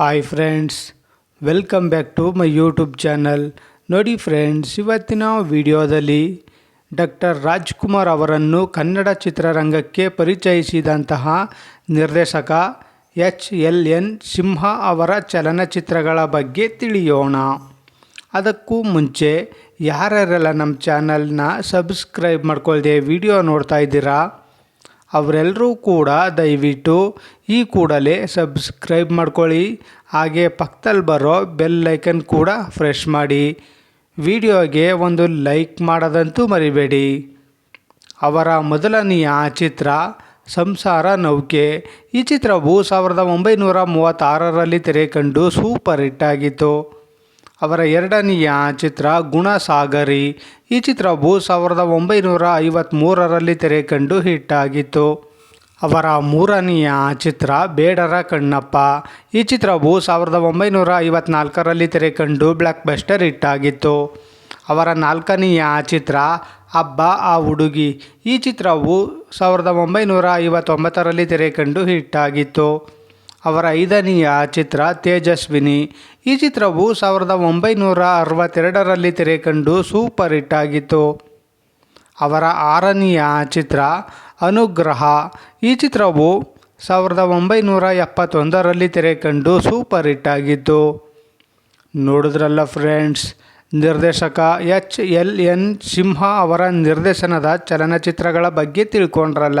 Hi friends welcome back to my YouTube channel ನೋಡಿ friends ಇವತ್ತಿನ ವಿಡಿಯೋದಲ್ಲಿ ಡಾಕ್ಟರ್ ರಾಜ್ಕುಮಾರ್ ಅವರನ್ನು ಕನ್ನಡ ಚಿತ್ರರಂಗಕ್ಕೆ ಪರಿಚಯಿಸಿದಂತಹ ನಿರ್ದೇಶಕ ಎಚ್ ಎಲ್ ಎನ್ ಸಿಂಹ ಅವರ ಚಲನಚಿತ್ರಗಳ ಬಗ್ಗೆ ತಿಳಿಯೋಣ. ಅದಕ್ಕೂ ಮುಂಚೆ ಯಾರ್ಯಾರೆಲ್ಲ ನಮ್ಮ ಚಾನಲ್ನ ಸಬ್ಸ್ಕ್ರೈಬ್ ಮಾಡ್ಕೊಳ್ದೆ ವಿಡಿಯೋ ನೋಡ್ತಾ ಇದ್ದೀರಾ? ಅವರೆಲ್ಲರೂ ಕೂಡ ದಯವಿಟ್ಟು ಈ ಕೂಡಲೇ ಸಬ್ಸ್ಕ್ರೈಬ್ ಮಾಡ್ಕೊಳ್ಳಿ. ಹಾಗೆ ಪಕ್ಕದಲ್ಲಿ ಬರೋ ಬೆಲ್ ಲೈಕನ್ ಕೂಡ ಫ್ರೆಶ್ ಮಾಡಿ. ವಿಡಿಯೋಗೆ ಒಂದು ಲೈಕ್ ಮಾಡೋದಂತೂ ಮರಿಬೇಡಿ. ಅವರ ಮೊದಲನೆಯ ಚಿತ್ರ ಸಂಸಾರ ನೌಕೆ. ಈ ಚಿತ್ರವು ಸಾವಿರದ ಒಂಬೈನೂರ ಮೂವತ್ತಾರರಲ್ಲಿ ತೆರೆ ಕಂಡು ಸೂಪರ್ ಹಿಟ್ ಆಗಿತ್ತು. ಅವರ ಎರಡನೆಯ ಚಿತ್ರ ಗುಣಸಾಗರಿ. ಈ ಚಿತ್ರವು ಸಾವಿರದ ಒಂಬೈನೂರ ಐವತ್ತ್ಮೂರರಲ್ಲಿ ತೆರೆ ಕಂಡು ಹಿಟ್ ಆಗಿತ್ತು. ಅವರ ಮೂರನೆಯ ಚಿತ್ರ ಬೇಡರ ಕಣ್ಣಪ್ಪ. ಈ ಚಿತ್ರವು ಸಾವಿರದ ಒಂಬೈನೂರ ಐವತ್ನಾಲ್ಕರಲ್ಲಿ ತೆರೆ ಕಂಡು ಬ್ಲಾಕ್ ಬಸ್ಟರ್ ಹಿಟ್ಟಾಗಿತ್ತು ಅವರ ನಾಲ್ಕನೆಯ ಚಿತ್ರ ಹಬ್ಬ ಆ ಹುಡುಗಿ. ಈ ಚಿತ್ರವು ಸಾವಿರದ ಒಂಬೈನೂರ ಐವತ್ತೊಂಬತ್ತರಲ್ಲಿ ತೆರೆ ಕಂಡು ಹಿಟ್ ಆಗಿತ್ತು. ಅವರ ಐದನೆಯ ಚಿತ್ರ ತೇಜಸ್ವಿನಿ. ಈ ಚಿತ್ರವು ಸಾವಿರದ ಒಂಬೈನೂರ ಅರವತ್ತೆರಡರಲ್ಲಿ ತೆರೆ ಕಂಡು ಸೂಪರ್ ಹಿಟ್ ಆಗಿತ್ತು. ಅವರ ಆರನೆಯ ಚಿತ್ರ ಅನುಗ್ರಹ. ಈ ಚಿತ್ರವು ಸಾವಿರದ ಒಂಬೈನೂರ ಎಪ್ಪತ್ತೊಂದರಲ್ಲಿ ತೆರೆ ಕಂಡು ಸೂಪರ್ ಹಿಟ್ ಆಗಿತ್ತು. ನೋಡಿದ್ರಲ್ಲ ಫ್ರೆಂಡ್ಸ್, ನಿರ್ದೇಶಕ ಎಚ್ ಎಲ್ ಎನ್ ಸಿಂಹ ಅವರ ನಿರ್ದೇಶನದ ಚಲನಚಿತ್ರಗಳ ಬಗ್ಗೆ ತಿಳ್ಕೊಂಡ್ರಲ್ಲ.